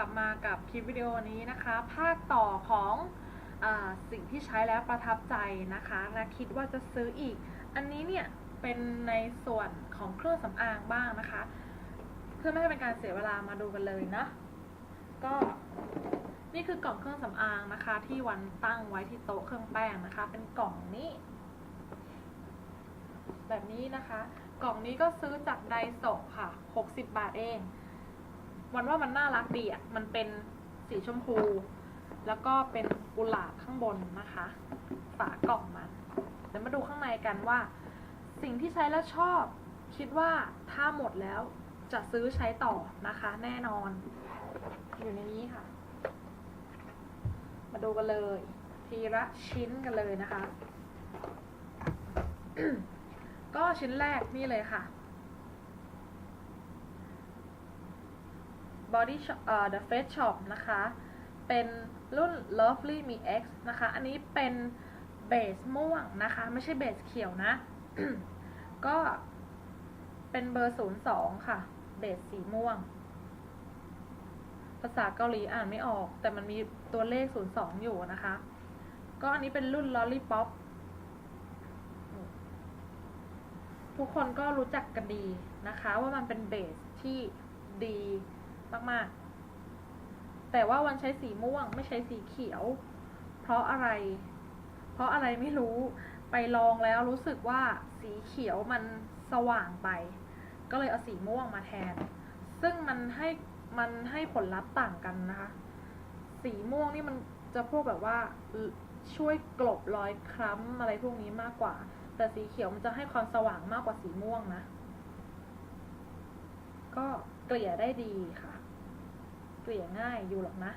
ลับมากับคลิปวิดีโอนี้นะคะ ภาคต่อของอสิ่งที่ใช้แล้วประทับใจนะคะ และคิดว่าจะซื้ออีก อันนี้เนี่ยเป็นในส่วนของเครื่องสำอางบ้างนะคะ เพื่อไม่ให้เป็นการเสียเวลามาดูกันเลยนะ ก็นี่คือกล่องเครื่องสำอางนะคะ ที่วันตั้งไว้ที่โต๊ะเครื่องแป้งนะคะ เป็นกล่องนี้แบบนี้นะคะ กล่องนี้ก็ซื้อจากไดโซะค่ะ 60 บาทเอง วันว่ามันน่ารักดีอะ มันเป็นสีชมพู แล้วก็เป็นกุหลาบข้างบนนะคะ ฝากล่องมันเดี๋ยวมาดูข้างในกันว่า สิ่งที่ใช้แล้วชอบ คิดว่าถ้าหมดแล้วจะซื้อใช้ต่อนะคะ แน่นอน อยู่ในนี้ค่ะ มาดูกันเลย ทีละชิ้นกันเลยนะคะ ก็ชิ้นแรกนี่เลยค่ะ Body Shop เอ่อ The Face Shop นะคะ เป็นรุ่น Lovely Me X นะคะ อันนี้เป็นเบสม่วงนะคะ ไม่ใช่เบสเขียวนะ ก็เป็นเบอร์ 02 ค่ะ เบสสีม่วง ภาษาเกาหลีอ่านไม่ออก แต่มันมีตัวเลข 02 อยู่นะคะ ก็อันนี้เป็นรุ่น Lollipop ทุกคนก็รู้จักกันดีนะคะ ว่ามันเป็นเบสที่ดี มากๆ แต่ว่าวันใช้สีม่วงไม่ใช้สีเขียว เพราะอะไร เพราะอะไรไม่รู้ไปลองแล้วรู้สึกว่าสีเขียวมันสว่างไป ก็เลยเอาสีม่วงมาแทน ซึ่งมันให้มันให้ผลลัพธ์ต่างกันนะคะ สีม่วงนี่มันจะพวกแบบว่าช่วยกลบรอยคล้ำอะไรพวกนี้มากกว่า แต่สีเขียวมันจะให้ความสว่างมากกว่าสีม่วงนะ ก็เกลี่ยได้ดีค่ะ กลี่ยง่ายอยู่หรอกนะ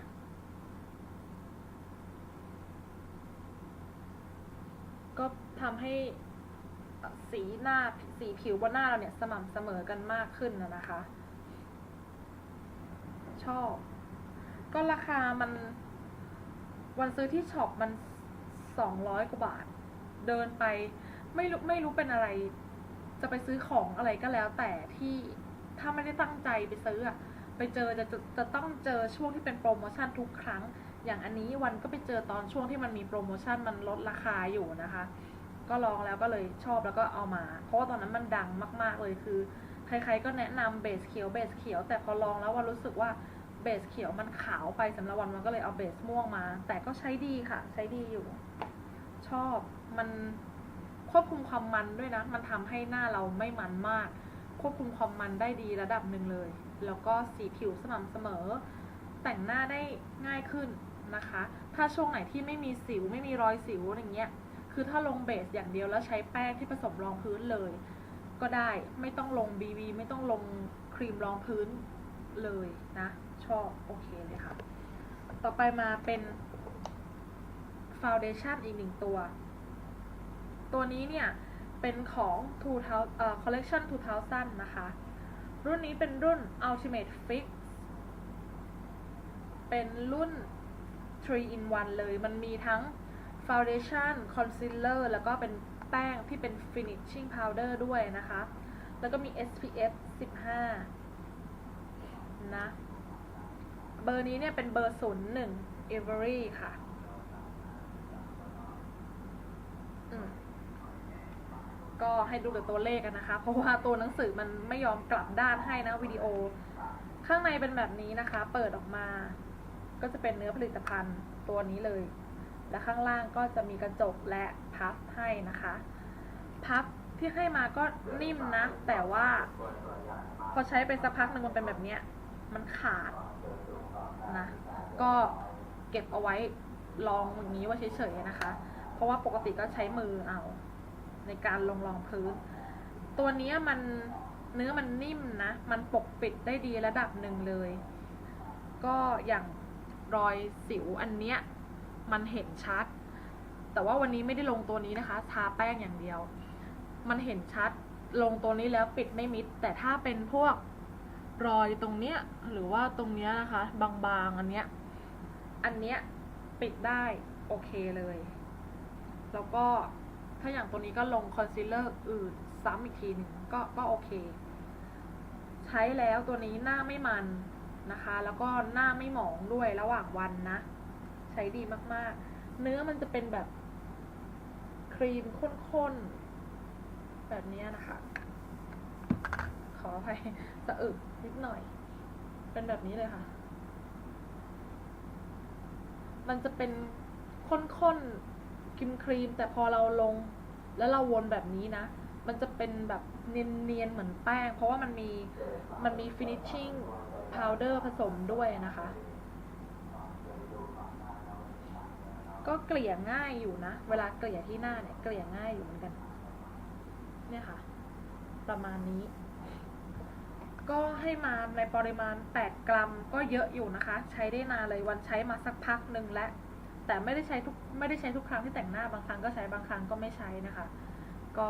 ก็ทำให้สีหน้าสีผิวบนหน้าเราเนี่ยสม่ำเสมอกันมากขึ้นนะนะคะ ชอบ ก็ราคามัน วันซื้อที่ช็อปมันสองร้อยกว่าบาท เดินไปไม่รู้ไม่รู้เป็นอะไร จะไปซื้อของอะไรก็แล้วแต่ที่ถ้าไม่ได้ตั้งใจไปซื้ออะ ไปเจอจะจะจะต้องเจอช่วงที่เป็นโปรโมชั่นทุกครั้ง อย่างอันนี้วันก็ไปเจอตอนช่วงที่มันมีโปรโมชั่นมันลดราคาอยู่นะคะ ก็ลองแล้วก็เลยชอบแล้วก็เอามา เพราะว่าตอนนั้นมันดังมาก ๆเลยคือ ใครๆก็แนะนำเบสเขียวเบสเขียว แต่พอลองแล้ววันรู้สึกว่าเบสเขียวมันขาวไปสำหรับวันมันก็เลยเอาเบสม่วงมา แต่ก็ใช้ดีค่ะ ใช้ดีอยู่ ชอบมันควบคุมความมันด้วยนะ มันทำให้หน้าเราไม่มันมาก ควบคุมความมันได้ดีระดับหนึ่งเลย แล้วก็สีผิวสม่ำเสมอ แต่งหน้าได้ง่ายขึ้นนะคะ ถ้าช่วงไหนที่ไม่มีสิวไม่มีรอยสิวอย่างเงี้ย คือถ้าลงเบสอย่างเดียวแล้วใช้แป้งที่ผสมรองพื้นเลย ก็ได้ไม่ต้องลง BB ไม่ต้องลงครีมรองพื้นเลยนะ ชอบโอเคเลยค่ะ ต่อไปมาเป็นฟาวเดชั่นอีกหนึ่งตัว ตัวนี้เนี่ย เป็นของ2000เอ่อ collection 2000 นะคะ รุ่นนี้เป็นรุ่น ultimate fix เป็นรุ่น 3 in 1 เลย มันมีทั้ง foundation concealer แล้วก็เป็นแป้งที่เป็น finishing powder ด้วยนะคะ แล้วก็มี SPF 15 นะ เบอร์นี้เนี่ยเป็นเบอร์ 01 Avery ค่ะ อืม ก็ให้ดูแต่ตัวเลขกันนะคะ เพราะว่าตัวหนังสือมันไม่ยอมกลับด้านให้นะวิดีโอ ข้างในเป็นแบบนี้นะคะ เปิดออกมา ก็จะเป็นเนื้อผลิตภัณฑ์ตัวนี้เลย และข้างล่างก็จะมีกระจกและพับให้นะคะ พับที่ให้มาก็นิ่มนะ แต่ว่า พอใช้ไปสักพักหนึ่งมันเป็นแบบเนี้ย มันขาดนะก็เก็บเอาไว้ลองอย่างนี้ว่าเฉยๆนะคะ เพราะว่าปกติก็ใช้มือเอา ในการลงรองพื้น ตัวนี้มันเนื้อมันนิ่มนะ มันปกปิดได้ดีระดับหนึ่งเลย ก็อย่างรอยสิวอันเนี้ยมันเห็นชัด แต่ว่าวันนี้ไม่ได้ลงตัวนี้นะคะ ทาแป้งอย่างเดียว มันเห็นชัด ลงตัวนี้แล้วปิดไม่มิด แต่ถ้าเป็นพวกรอยตรงเนี้ย หรือว่าตรงเนี้ยนะคะ บางๆ อันเนี้ย อันเนี้ยปิดได้โอเคเลย แล้วก็ ถ้าอย่างตัวนี้ก็ลงคอนซีลเลอร์อื่นซ้ำอีกทีหนึ่งก็ก็โอเค ใช้แล้วตัวนี้หน้าไม่มันนะคะ แล้วก็หน้าไม่หมองด้วยระหว่างวันนะ ใช้ดีมากๆ เนื้อมันจะเป็นแบบครีมข้นๆ แบบนี้นะคะ ขออภัยสะอึกนิดหน่อย เป็นแบบนี้เลยค่ะ มันจะเป็นข้นๆ ครีมครีมแต่พอเราลง แล้วเราวนแบบนี้นะ มันจะเป็นแบบเนียนๆเหมือนแป้ง เพราะว่ามันมีมันมี finishing powder ผสมด้วยนะคะ ก็เกลี่ยง่ายอยู่นะ เวลาเกลี่ยที่หน้าเนี่ย เกลี่ยง่ายอยู่เหมือนกัน เนี่ยค่ะ ประมาณนี้ ก็ให้มาในปริมาณ 8 กรัมก็เยอะอยู่นะคะ ใช้ได้นานเลยวันใช้มาสักพักหนึ่งแล้ว แต่ไม่ได้ใช้ทุกไม่ได้ใช้ทุกครั้งที่แต่งหน้าบางครั้งก็ใช้บางครั้งก็ไม่ใช้นะคะ ก็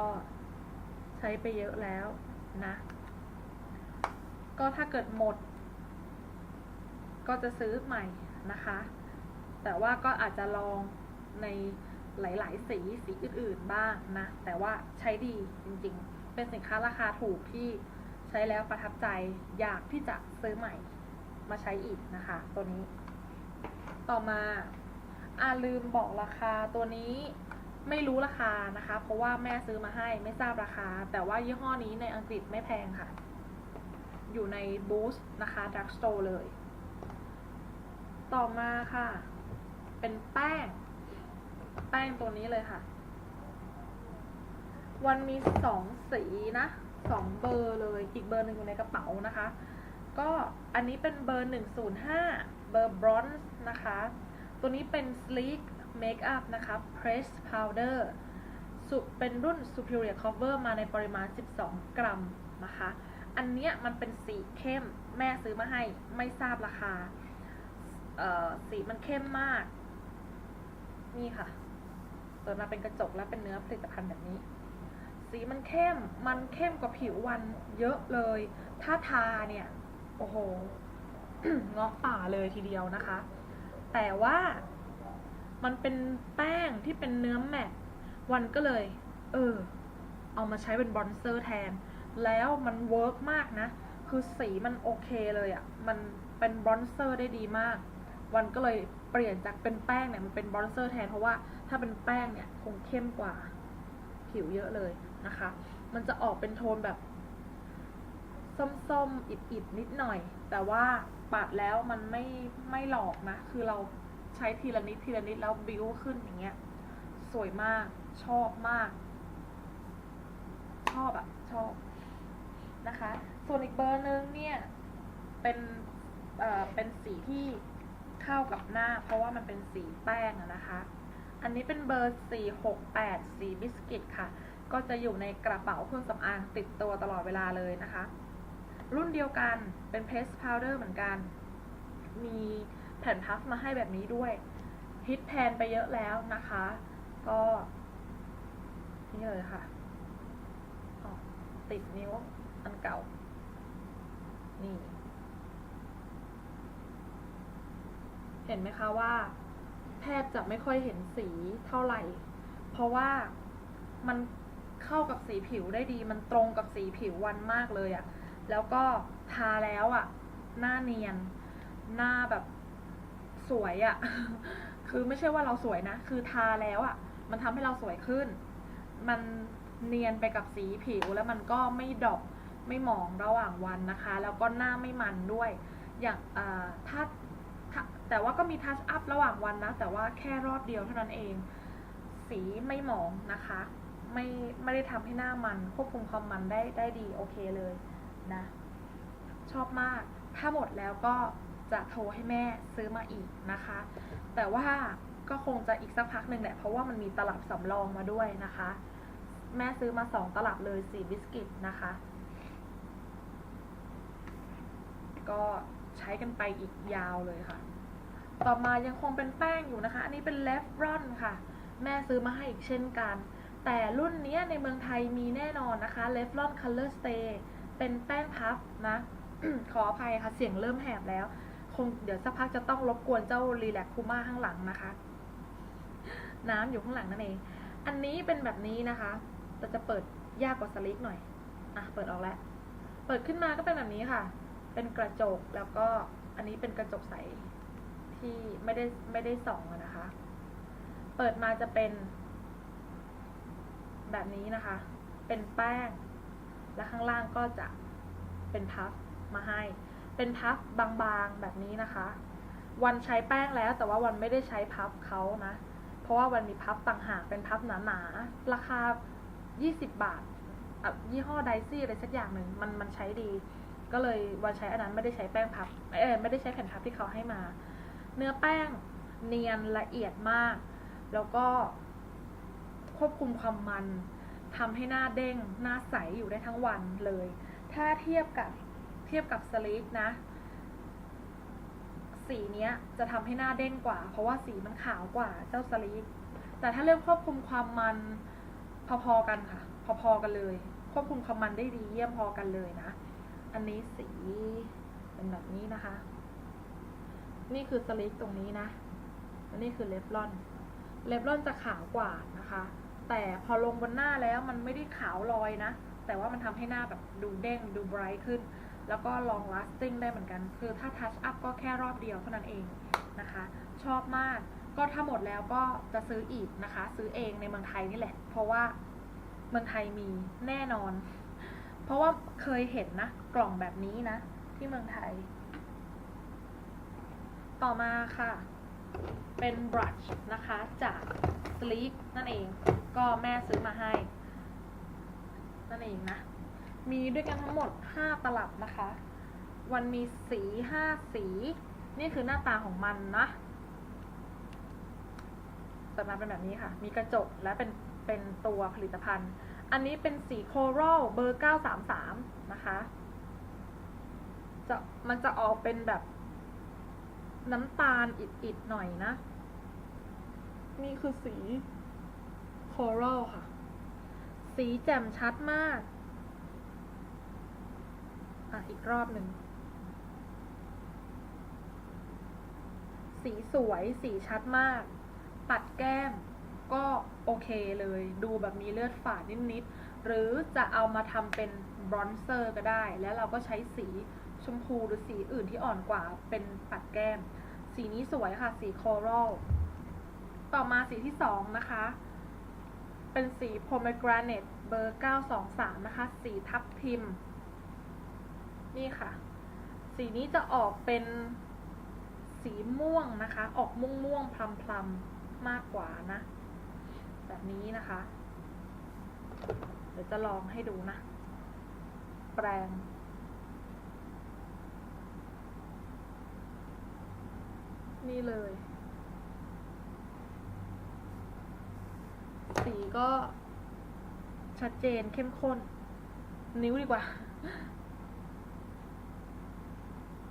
ใช้ไปเยอะแล้วนะ ก็ถ้าเกิดหมด ก็จะซื้อใหม่นะคะ แต่ว่าก็อาจจะลองในหลาย ๆ สีสีอื่น ๆ บ้างนะ แต่ว่าใช้ดีจริง ๆ เป็นสินค้าราคาถูกที่ใช้แล้วประทับใจอยากที่จะซื้อใหม่มาใช้อีกนะคะ ตัวนี้ ต่อมา อาลืมบอกราคาตัวนี้ไม่รู้ราคานะคะ เพราะว่าแม่ซื้อมาให้ไม่ทราบราคา แต่ว่ายี่ห้อนี้ในอังกฤษไม่แพงค่ะ อยู่ในบูสนะคะดักสโตร์เลย ต่อมาค่ะ เป็นแป้ง แป้งตัวนี้เลยค่ะ วันมีสองสีนะสองเบอร์เลย อีกเบอร์หนึ่งอยู่ในกระเป๋านะคะ ก็อันนี้เป็นเบอร์105เบอร์บรอนซ์นะคะ ตัวนี้เป็น sleek makeup นะคะ press powder เป็นรุ่น superior cover มาในปริมาณ 12 กรัมนะคะ อันเนี้ยมันเป็นสีเข้มแม่ซื้อมาให้ไม่ทราบราคา สีมันเข้มมาก นี่ค่ะเปิดมาเป็นกระจกแล้วเป็นเนื้อผลิตภัณฑ์แบบนี้ สีมันเข้ม มันเข้มกว่าผิววันเยอะเลย ถ้าทาเนี่ย โอ้โหเงาะป่าเลยทีเดียวนะคะ แต่ว่ามันเป็นแป้งที่เป็นเนื้อแมตวันก็เลย เออ เอามาใช้เป็นบอนเซอร์แทน แล้วมันเวิร์กมากนะ คือสีมันโอเคเลยอะ่ะ มันเป็นบอนเซอร์ได้ดีมาก วันก็เลยเปลี่ยนจากเป็นแป้งเนี่ยมันเป็นบอนเซอร์แทน เพราะว่าถ้าเป็นแป้งเนี่ยคงเข้มกว่า ผิวเยอะเลยนะคะ มันจะออกเป็นโทนแบบ ส้มๆ อิดๆนิดหน่อย แต่ว่า ปัดแล้วมันไม่ไม่หลอกนะ คือเราใช้ทีละนิดทีละนิดแล้วบิวขึ้นอย่างเงี้ย สวยมากชอบมาก ชอบอะชอบนะคะ ส่วนอีกเบอร์หนึ่งเนี่ย เป็นเอ่อเป็นสีที่เข้ากับหน้า เพราะว่ามันเป็นสีแป้งอะนะคะ อันนี้เป็นเบอร์ 468 สีบิสกิตค่ะ ก็จะอยู่ในกระเป๋าเครื่องสำอางติดตัวตลอดเวลาเลยนะคะ รุ่นเดียวกันเป็นเพสพาวเดอร์เหมือนกัน มีแผ่นพัฟมาให้แบบนี้ด้วยฮิตแพนไปเยอะแล้วนะคะ ก็นี่เลยค่ะ ติดนิ้วอันเก่า นี่ เห็นไหมคะว่าแทบจะไม่ค่อยเห็นสีเท่าไหร่ เพราะว่ามันเข้ากับสีผิวได้ดี มันตรงกับสีผิววันมากเลยอะ แล้วก็ทาแล้วอะหน้าเนียน หน้าแบบสวยอะคือไม่ใช่ว่าเราสวยนะ คือทาแล้วอะมันทำให้เราสวยขึ้น มันเนียนไปกับสีผิวแล้วมันก็ไม่ดอปไม่หมองระหว่างวันนะคะ แล้วก็หน้าไม่มันด้วย อย่างอ่าถ้าถ้าแต่ว่าก็มีทัชอัพระหว่างวันนะ แต่ว่าแค่รอบเดียวเท่านั้นเอง สีไม่หมองนะคะ ไม่ไม่ได้ทำให้หน้ามัน ควบคุมความมันได้ได้ดีโอเคเลย นะ ชอบมาก ถ้าหมดแล้วก็จะโทรให้แม่ซื้อมาอีกนะคะ แต่ว่าก็คงจะอีกสักพักหนึ่งแหละ เพราะว่ามันมีตลับสำรองมาด้วยนะคะ แม่ซื้อมาสองตลับเลยสีบิสกิตนะคะ ก็ใช้กันไปอีกยาวเลยค่ะ ต่อมายังคงเป็นแป้งอยู่นะคะ อันนี้เป็นเลฟรอนค่ะ แม่ซื้อมาให้อีกเช่นกัน แต่รุ่นนี้ในเมืองไทยมีแน่นอนนะคะ l e f r o n Color Stay เต เป็นแป้งพับนะ ขออภัยค่ะ เสียงเริ่มแหบแล้ว คงเดี๋ยวสักพักจะต้องรบกวนเจ้ารีแลกคูม่าข้างหลังนะคะ น้ำอยู่ข้างหลังนั่นเอง อันนี้เป็นแบบนี้นะคะ แต่จะเปิดยากกว่าสลิกหน่อย อะ เปิดออกแล้ว เปิดขึ้นมาก็เป็นแบบนี้ค่ะ เป็นกระจกแล้วก็อันนี้เป็นกระจกใสที่ไม่ได้ไม่ได้ส่องนะคะ เปิดมาจะเป็น แบบนี้นะคะ เป็นแป้ง และข้างล่างก็จะเป็นพัฟมาให้ เป็นพัฟบางๆแบบนี้นะคะ วันใช้แป้งแล้วแต่ว่าวันไม่ได้ใช้พัฟเขานะ เพราะว่าวันมีพัฟต่างหากเป็นพัฟหนาๆราคา 20 บาทอะยี่ห้อไดซี่อะไรสักอย่างหนึ่งมันมันใช้ดี ก็เลยวันใช้อันนั้นไม่ได้ใช้แป้งพับเออไม่ได้ใช้แผ่นพับที่เขาให้มา เนื้อแป้งเนียนละเอียดมาก แล้วก็ควบคุมความมัน ทำให้หน้าเด้ง หน้าใสอยู่ได้ทั้งวันเลย ถ้าเทียบกับเทียบกับสลีกนะ สีเนี้ยจะทำให้หน้าเด้งกว่า เพราะว่าสีมันขาวกว่าเจ้าสลีกแต่ถ้าเรื่องควบคุมความมันพอๆกันค่ะ พอๆกันเลย ควบคุมความมันได้ดีเยี่ยมพอกันเลยนะ อันนี้สีเป็นแบบนี้นะคะ นี่คือสลิกตรงนี้นะและนี่คือเลฟลอน เลฟลอนจะขาวกว่านะคะ แต่พอลงบนหน้าแล้วมันไม่ได้ขาวลอยนะ แต่ว่ามันทำให้หน้าแบบดูเด้งดูไบรท์ขึ้น แล้วก็ลอง lasting ได้เหมือนกัน คือถ้า touch up ก็แค่รอบเดียวเท่านั้นเองนะคะ ชอบมากก็ถ้าหมดแล้วก็จะซื้ออีกนะคะ ซื้อเองในเมืองไทยนี่แหละ เพราะว่าเมืองไทยมีแน่นอน เพราะว่าเคยเห็นนะ กล่องแบบนี้นะ ที่เมืองไทย ต่อมาค่ะ เป็นบรัชนะคะจาก Sleek นั่นเอง ก็แม่ซื้อมาให้ นั่นเองนะ มีด้วยกันทั้งหมด 5 ตลับนะคะ วันมีสี 5 สี นี่คือหน้าตาของมันนะเปิดมาเป็นแบบนี้ค่ะ มีกระจกและเป็นเป็นตัวผลิตภัณฑ์ อันนี้เป็นสีโครัลเบอร์ 933 นะคะ จะมันจะออกเป็นแบบ น้ำตาลอิดๆหน่อยนะ นี่คือสีโครัลค่ะ สีแจ่มชัดมาก อะ อีกรอบหนึ่ง สีสวย สีชัดมาก ปัดแก้มก็โอเคเลย ดูแบบมีเลือดฝาดนิดๆ หรือจะเอามาทำเป็นบรอนเซอร์ก็ได้ แล้วเราก็ใช้สี ชมพูหรือสีอื่นที่อ่อนกว่าเป็นปัดแก้ม สีนี้สวยค่ะ สีโครัลต่อมาสีที่สองนะคะ เป็นสี pomegranate เบอร์ 923 นะคะ สีทับทิม นี่ค่ะ สีนี้จะออกเป็นสีม่วงนะคะ ออกม่วงม่วงๆพลำๆมากกว่านะ แบบนี้นะคะ เดี๋ยวจะลองให้ดูนะ แปรง นี่เลย สีก็ชัดเจนเข้มข้น นิ้วดีกว่า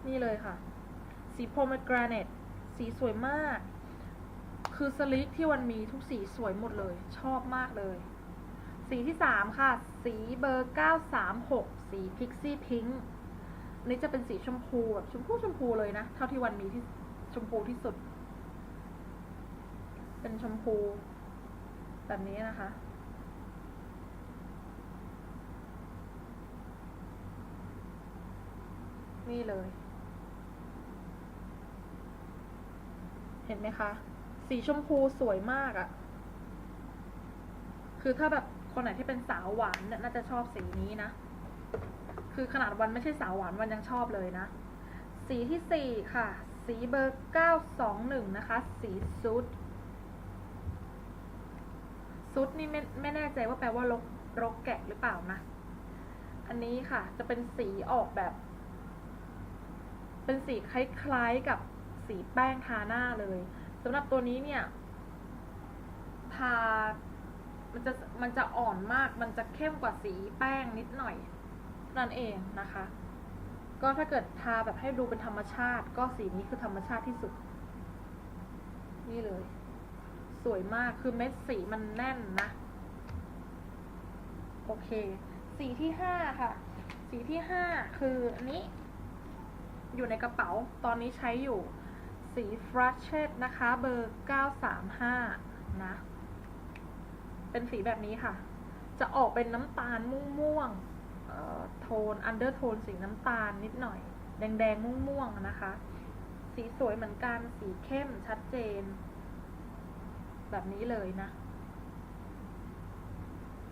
นี่เลยค่ะ สีโพมกราเนตสีสวยมาก คือสลิกที่วันมีทุกสีสวยหมดเลย ชอบมากเลย สีที่สามค่ะ สีเบอร์ 936 สีพิกซี่พิงค์นี่จะเป็นสีชมพูแบบชมพูชมพูเลยนะ เท่าที่วันมีที่ ชมพูที่สุด เป็นชมพู แบบนี้นะคะ นี่เลย เห็นไหมคะ สีชมพูสวยมากอะ่ะ คือถ้าแบบคนไหนที่เป็นสาวหวานเนี่ยน่าจะชอบสีนี้นะ คือขนาดวันไม่ใช่สาวหวานวันยังชอบเลยนะ สีที่สี่ค่ะ สีเบอร์เก้าสองหนึ่งนะคะ สีซูดซุดนี่ไม่ไม่แน่ใจว่าแปลว่ารกรกแกะหรือเปล่านะ อันนี้ค่ะจะเป็นสีออกแบบ เป็นสีคล้ายๆกับสีแป้งทาหน้าเลยสำหรับตัวนี้เนี่ย ทา มันจะมันจะอ่อนมาก มันจะเข้มกว่าสีแป้งนิดหน่อยนั่นเองนะคะ ก็ถ้าเกิดทาแบบให้ดูเป็นธรรมชาติ ก็สีนี้คือธรรมชาติที่สุด นี่เลย สวยมากคือเม็ดสีมันแน่นนะ โอเค สีที่ห้าค่ะ สีที่ห้าคืออันนี้ อยู่ในกระเป๋าตอนนี้ใช้อยู่ สีฟรัชเชตนะคะเบอร์935นะ เป็นสีแบบนี้ค่ะ จะออกเป็นน้ำตาลม่วงๆ โทนอันเดอร์โทนสีน้ำตาลนิดหน่อย แดงๆม่วงๆนะคะ สีสวยเหมือนกัน สีเข้มชัดเจน แบบนี้เลยนะ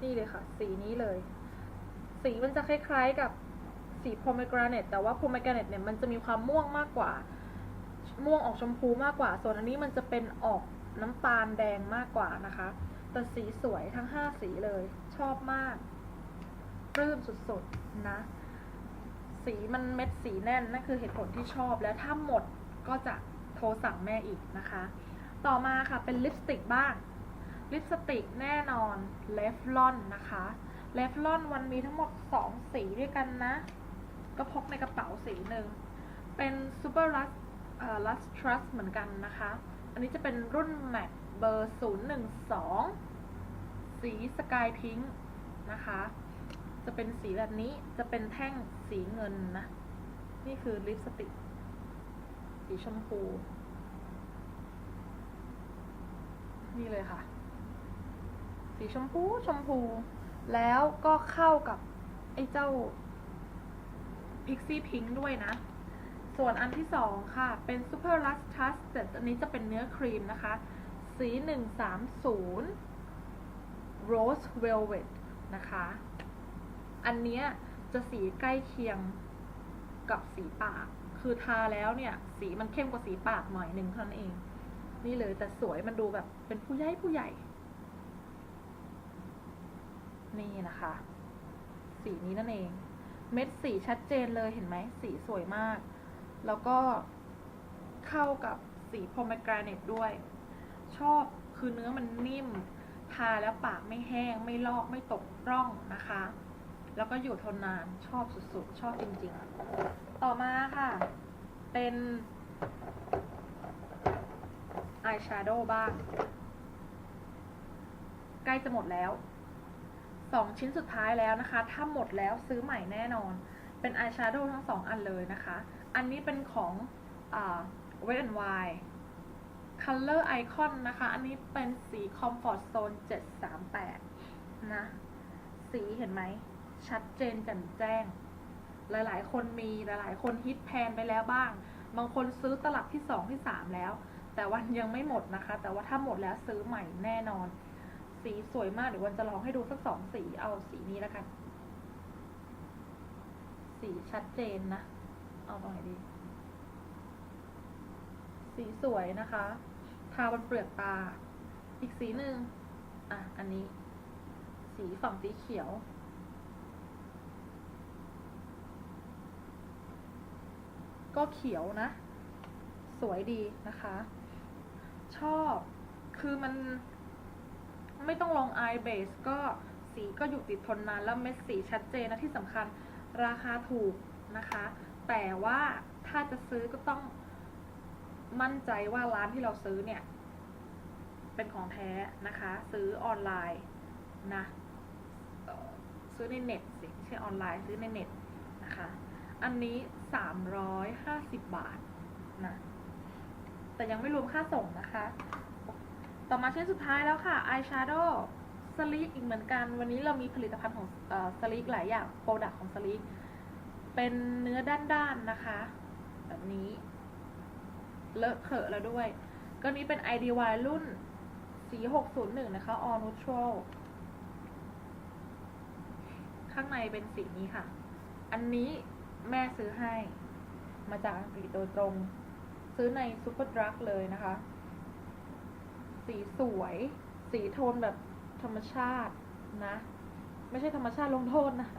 นี่เลยค่ะ สีนี้เลย สีมันจะคล้ายๆกับสี pomegranate แต่ว่า pomegranate เนี่ยมันจะมีความม่วงมากกว่า ม่วงออกชมพูมากกว่า ส่วนอันนี้มันจะเป็นออกน้ำตาลแดงมากกว่านะคะ แต่สีสวยทั้ง 5 สีเลย ชอบมาก ปลื้มสุดๆนะ สีมันเม็ดสีแน่นนั่นคือเหตุผลที่ชอบแล้วถ้าหมดก็จะโทรสั่งแม่อีกนะคะ ต่อมาค่ะเป็นลิปสติกบ้าง ลิปสติกแน่นอนเลฟลอนนะคะเลฟลอนวันมีทั้งหมด 2 สีด้วยกันนะ ก็พกในกระเป๋าสีหนึ่ง เป็น Super Lust เอ่อ Lustrous เหมือนกันนะคะ อันนี้จะเป็นรุ่น MAC เบอร์ 012 สีสกายพิงค์นะคะ จะเป็นสีแบบนี้จะเป็นแท่งสีเงินนะ นี่คือลิปสติก สีชมพู นี่เลยค่ะ สีชมพูชมพู แล้วก็เข้ากับ ไอ้เจ้า Pixie Pink ด้วยนะ ส่วนอันที่สองค่ะ เป็น Super Lustrous แต่อันนี้จะเป็นเนื้อครีมนะคะ สี 130 Rose Velvet นะคะ อันเนี้ยจะสีใกล้เคียงกับสีปาก คือทาแล้วเนี่ย สีมันเข้มกว่าสีปากหน่อยหนึ่งเท่านั้นเอง นี่เลยแต่สวยมันดูแบบเป็นผู้ใหญ่ผู้ใหญ่ นี่นะคะ สีนี้นั่นเอง เม็ดสีชัดเจนเลยเห็นไหม สีสวยมาก แล้วก็เข้ากับสี pomegranate ด้วย ชอบคือเนื้อมันนิ่ม ทาแล้วปากไม่แห้ง ไม่ลอกไม่ตกร่องนะคะ แล้วก็อยู่ทนนานชอบสุดๆ ชอบจริงๆ ต่อมาค่ะ เป็นอายแชโดว์บ้าง ใกล้จะหมดแล้วสองชิ้นสุดท้ายแล้วนะคะ ถ้าหมดแล้วซื้อใหม่แน่นอน เป็นอายแชโดว์ทั้งสองอันเลยนะคะ อันนี้เป็นของอ่า Wet n Wild Color Icon นะคะ อันนี้เป็นสี Comfort Zone 738 นะ สีเห็นไหม ชัดเจนแจ่มแจ้ง หลายๆ คนมีหลายๆ คนฮิตแพนไปแล้วบ้าง บางคนซื้อตลับที่2ที่3แล้ว แต่วันยังไม่หมดนะคะ แต่ว่าถ้าหมดแล้วซื้อใหม่แน่นอน สีสวยมากเดี๋ยววันจะลองให้ดูสักสองสีเอาสีนี้แล้วกัน สีชัดเจนนะ เอาตรงไหนดี สีสวยนะคะทาบนเปลือกตา อีกสีหนึ่งอะ อันนี้ สีฝั่งสีเขียว ก็เขียวนะ สวยดีนะคะ ชอบคือมัน ไม่ต้องลง eye base ก็สีก็อยู่ติดทนนานแล้วเม็ดสีชัดเจนนะที่สำคัญราคาถูกนะคะ แต่ว่าถ้าจะซื้อก็ต้องมั่นใจว่าร้านที่เราซื้อเนี่ย เป็นของแท้นะคะ ซื้อออนไลน์นะซื้อในเน็ตสิไม่ใช่ออนไลน์ซื้อในเน็ตนะคะ อันนี้ 350 บาทนะแต่ยังไม่รวมค่าส่งนะคะ ต่อมาชิ้นสุดท้ายแล้วค่ะอายแชโดว์สลีกอีกเหมือนกัน วันนี้เรามีผลิตภัณฑ์ของสลีกหลายอย่างโปรดักของสลีกเป็นเนื้อด้านๆนะคะ แบบนี้ เลอะเขอะแล้วด้วย ก็นี้เป็น IDY รุ่นสี601 นะคะ All Neutral ข้างในเป็นสีนี้ค่ะ อันนี้ แม่ซื้อให้ มาจากอังกฤษโดยตรง ซื้อใน Super Drug เลยนะคะ สีสวย สีโทนแบบธรรมชาตินะ ไม่ใช่ธรรมชาติลงโทษนะ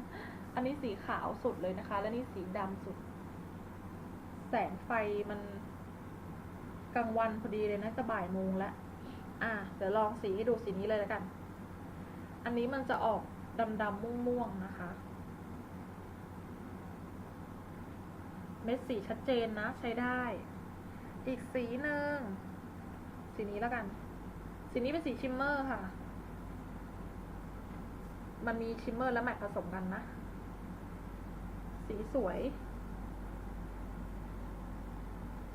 อันนี้สีขาวสุดเลยนะคะ และนี่สีดำสุด แสงไฟมันกลางวันพอดีเลยนะจะบ่ายโมงแล้ว อะ เดี๋ยวลองสีให้ดูสีนี้เลยแล้วกัน อันนี้มันจะออกดำดำม่วงม่วงๆนะคะ เม็ดสีชัดเจนนะ ใช้ได้ อีกสีหนึ่ง สีนี้แล้วกัน สีนี้เป็นสีชิมเมอร์ค่ะ มันมีชิมเมอร์และแมตต์ผสมกันนะ สีสวย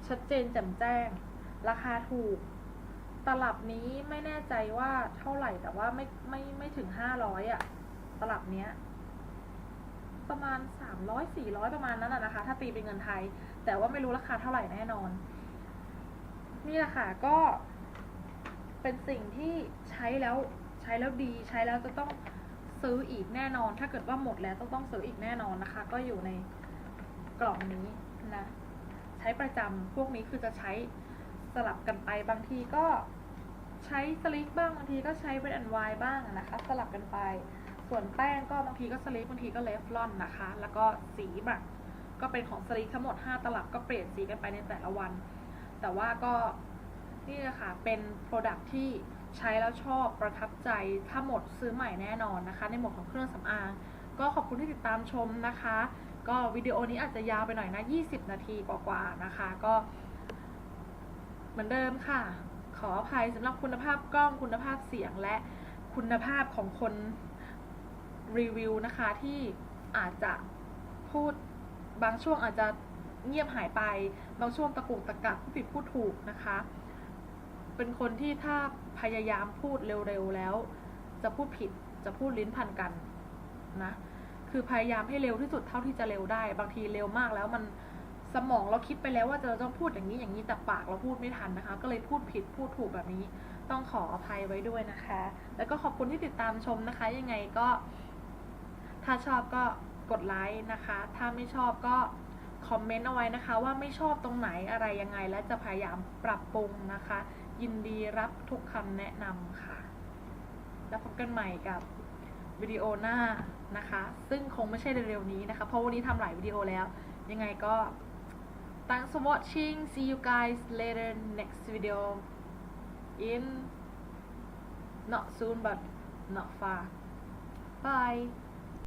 ชัดเจนแจ่มแจ้ง ราคาถูก ตลับนี้ไม่แน่ใจว่าเท่าไหร่แต่ว่าไม่ไม่ไม่ถึงห้าร้อยอะตลับเนี้ย ประมาณสามร้อยสี่ร้อยประมาณนั้นอะนะคะ ถ้าตีเป็นเงินไทย แต่ว่าไม่รู้ราคาเท่าไหร่แน่นอน นี่แหละค่ะก็เป็นสิ่งที่ใช้แล้วใช้แล้วดีใช้แล้วจะต้องซื้ออีกแน่นอน ถ้าเกิดว่าหมดแล้วต้องต้องซื้ออีกแน่นอนนะคะ ก็อยู่ในกล่องนี้นะใช้ประจำพวกนี้คือจะใช้สลับกันไปบางทีก็ใช้สลิกบ้างบางทีก็ใช้เวทแอนไวบ้างนะคะ สลับกันไป ส่วนแป้งก็บางทีก็สลิกบางทีก็เลฟลอนนะคะ แล้วก็สีแบบก็เป็นของสลิกทั้งหมด 5 ตลับก็เปลี่ยนสีกันไปในแต่ละวัน แต่ว่าก็นี่แหละค่ะเป็น Product ที่ใช้แล้วชอบประทับใจถ้าหมดซื้อใหม่แน่นอนนะคะ ในหมวดของเครื่องสำอาง ก็ขอบคุณที่ติดตามชมนะคะ ก็วิดีโอนี้อาจจะยาวไปหน่อยนะ 20 นาทีกว่าๆนะคะ ก็ เหมือนเดิมค่ะ ขออภัยสำหรับคุณภาพกล้องคุณภาพเสียงและคุณภาพของคน รีวิวนะคะที่อาจจะพูดบางช่วงอาจจะเงียบหายไป บางช่วงตะกุกตะกักผู้ผิดพูดถูกนะคะ เป็นคนที่ถ้าพยายามพูดเร็วๆแล้ว จะพูดผิดจะพูดลิ้นพันกันนะคือพยายามให้เร็วที่สุดเท่าที่จะเร็วได้ บางทีเร็วมากแล้วมันสมองเราคิดไปแล้วว่าจะต้องพูดอย่างนี้อย่างนี้แต่ปากเราพูดไม่ทันนะคะ ก็เลยพูดผิดพูดถูกแบบนี้ ต้องขออภัยไว้ด้วยนะคะ แล้วก็ขอบคุณที่ติดตามชมนะคะ ยังไงก็ ถ้าชอบก็กดไลค์นะคะ ถ้าไม่ชอบก็คอมเมนต์เอาไว้นะคะว่าไม่ชอบตรงไหนอะไรยังไง และจะพยายามปรับปรุงนะคะ ยินดีรับทุกคำแนะนำค่ะ แล้วพบกันใหม่กับวิดีโอหน้านะคะ ซึ่งคงไม่ใช่เร็วๆนี้นะคะ เพราะวันนี้ทำหลายวิดีโอแล้ว ยังไงก็ thanks for watching see you guys later next video in not soon but not far bye